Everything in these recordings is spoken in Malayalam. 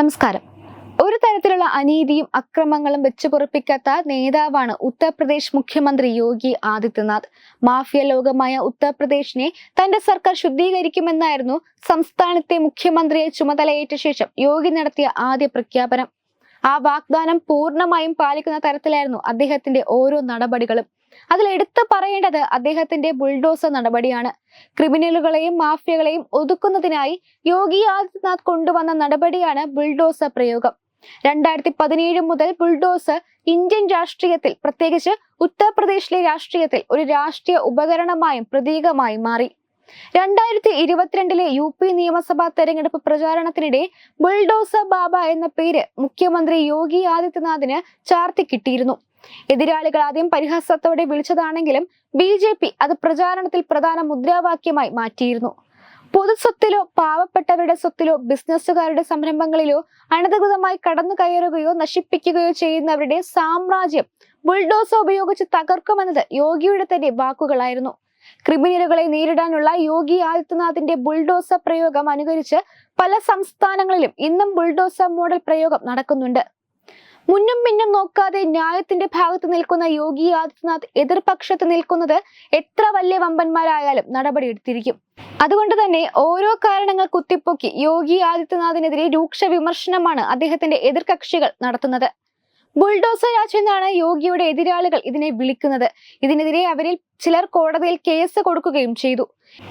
നമസ്കാരം. ഒരു തരത്തിലുള്ള അനീതിയും അക്രമങ്ങളും വെച്ചു പൊറപ്പിക്കാത്ത നേതാവാണ് ഉത്തർപ്രദേശ് മുഖ്യമന്ത്രി യോഗി ആദിത്യനാഥ്. മാഫിയ ലോകമായ ഉത്തർപ്രദേശിനെ തന്റെ സർക്കാർ ശുദ്ധീകരിക്കുമെന്നായിരുന്നു സംസ്ഥാനത്തെ മുഖ്യമന്ത്രിയെ ചുമതലയേറ്റ ശേഷം യോഗി നടത്തിയ ആദ്യ പ്രഖ്യാപനം. ആ വാഗ്ദാനം പൂർണമായും പാലിക്കുന്ന തരത്തിലായിരുന്നു അദ്ദേഹത്തിന്റെ ഓരോ നടപടികളും. അതിൽ എടുത്തു പറയേണ്ടത് അദ്ദേഹത്തിന്റെ ബുൾഡോസർ നടപടിയാണ്. ക്രിമിനലുകളെയും മാഫിയകളെയും ഒതുക്കുന്നതിനായി യോഗി ആദിത്യനാഥ് കൊണ്ടുവന്ന നടപടിയാണ് ബുൾഡോസർ പ്രയോഗം. രണ്ടായിരത്തി പതിനേഴ് മുതൽ ബുൾഡോസർ ഇന്ത്യൻ രാഷ്ട്രീയത്തിൽ പ്രത്യേകിച്ച് ഉത്തർപ്രദേശിലെ രാഷ്ട്രീയത്തിൽ ഒരു രാഷ്ട്രീയ ഉപകരണമായും പ്രതീകമായും മാറി. രണ്ടായിരത്തി ഇരുപത്തിരണ്ടിലെ യു പി നിയമസഭാ തെരഞ്ഞെടുപ്പ് പ്രചാരണത്തിനിടെ ബുൾഡോസർ ബാബ എന്ന പേര് മുഖ്യമന്ത്രി യോഗി ആദിത്യനാഥിന് ചാർത്തി കിട്ടിയിരുന്നു. എതിരാളികൾ ആദ്യം പരിഹാസത്തോടെ വിളിച്ചതാണെങ്കിലും ബി ജെ പി അത് പ്രചാരണത്തിൽ പ്രധാന മുദ്രാവാക്യമായി മാറ്റിയിരുന്നു. പൊതുസ്വത്തിലോ പാവപ്പെട്ടവരുടെ സ്വത്തിലോ ബിസിനസ്സുകാരുടെ സംരംഭങ്ങളിലോ അനധികൃതമായി കടന്നു കയറുകയോ നശിപ്പിക്കുകയോ ചെയ്യുന്നവരുടെ സാമ്രാജ്യം ബുൾഡോസ ഉപയോഗിച്ച് തകർക്കുമെന്നത് യോഗിയുടെ തന്നെ വാക്കുകളായിരുന്നു. ക്രിമിനലുകളെ നേരിടാനുള്ള യോഗി ആദിത്യനാഥിന്റെ ബുൾഡോസ പ്രയോഗം അനുകരിച്ച് പല സംസ്ഥാനങ്ങളിലും ഇന്നും ബുൾഡോസ മോഡൽ പ്രയോഗം നടക്കുന്നുണ്ട്. മുന്നും പിന്നും നോക്കാതെ ന്യായത്തിന്റെ ഭാഗത്ത് നിൽക്കുന്ന യോഗി ആദിത്യനാഥ് എതിർപക്ഷത്ത് നിൽക്കുന്നത് എത്ര വലിയ വമ്പന്മാരായാലും നടപടിയെടുത്തിരിക്കും അതുകൊണ്ട് തന്നെ ഓരോ കാരണങ്ങൾ കുത്തിപ്പൊക്കി യോഗി ആദിത്യനാഥിനെതിരെ രൂക്ഷ വിമർശനമാണ് അദ്ദേഹത്തിന്റെ എതിർകക്ഷികൾ നടത്തുന്നത്. ബുൾഡോസർ രാജ് എന്നാണ് യോഗിയുടെ എതിരാളികൾ ഇതിനെ വിളിക്കുന്നത്. ഇതിനെതിരെ അവരിൽ ചിലർ കോടതിയിൽ കേസ് കൊടുക്കുകയും ചെയ്തു.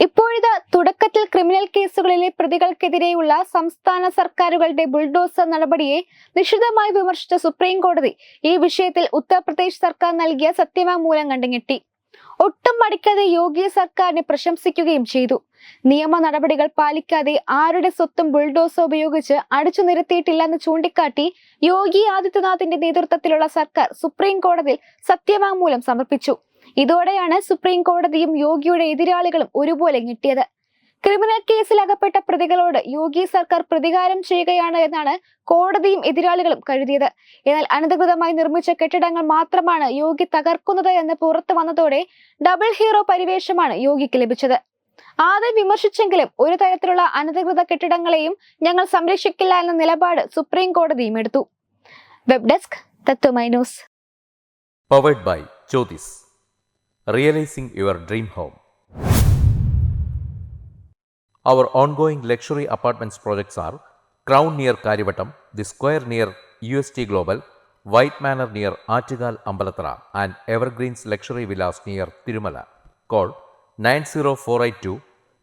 ഇപ്പോഴിത് തുടക്കത്തിൽ ക്രിമിനൽ കേസുകളിലെ പ്രതികൾക്കെതിരെയുള്ള സംസ്ഥാന സർക്കാരുകളുടെ ബുൾഡോസർ നടപടിയെ നിശിതമായി വിമർശിച്ച സുപ്രീം കോടതി ഈ വിഷയത്തിൽ ഉത്തർപ്രദേശ് സർക്കാർ നൽകിയ സത്യവാങ്മൂലം കണ്ടുങ്ങെട്ടി ഒട്ടും മടിക്കാതെ യോഗി സർക്കാരിനെ പ്രശംസിക്കുകയും ചെയ്തു. നിയമ നടപടികൾ പാലിക്കാതെ ആരുടെ സ്വത്തും ബുൾഡോസർ ഉപയോഗിച്ച് അടിച്ചു നിരത്തിയിട്ടില്ലെന്ന് ചൂണ്ടിക്കാട്ടി യോഗി ആദിത്യനാഥിന്റെ നേതൃത്വത്തിലുള്ള സർക്കാർ സുപ്രീം കോടതിയിൽ സത്യവാങ്മൂലം സമർപ്പിച്ചു. ഇതോടെയാണ് സുപ്രീം കോടതിയും യോഗിയുടെ എതിരാളികളും ഒരുപോലെ ഞെട്ടിയത്. ക്രിമിനൽ കേസിൽ അകപ്പെട്ട പ്രതികളോട് യോഗി സർക്കാർ പ്രതികാരം ചെയ്യുകയാണ് എന്നാണ് കോടതിയും എതിരാളികളും കരുതിയത്. എന്നാൽ അനധികൃതമായി നിർമ്മിച്ച കെട്ടിടങ്ങൾ മാത്രമാണ് യോഗി തകർക്കുന്നത് എന്ന് പുറത്തു വന്നതോടെ ഡബിൾ ഹീറോ പരിവേഷമാണ് യോഗിക്ക് ലഭിച്ചത്. ആദ്യം വിമർശിച്ചെങ്കിലും ഒരു തരത്തിലുള്ള അനധികൃത കെട്ടിടങ്ങളെയും ഞങ്ങൾ സംരക്ഷിക്കില്ല എന്ന നിലപാട് സുപ്രീം കോടതിയും എടുത്തു web desk Tathwamayi news powered by Jyothis realising your dream home Our ongoing luxury apartments projects are Crown near Karivattam, The Square near UST Global, White Manor near Achigal Ambalatra, and Evergreens Luxury Villas near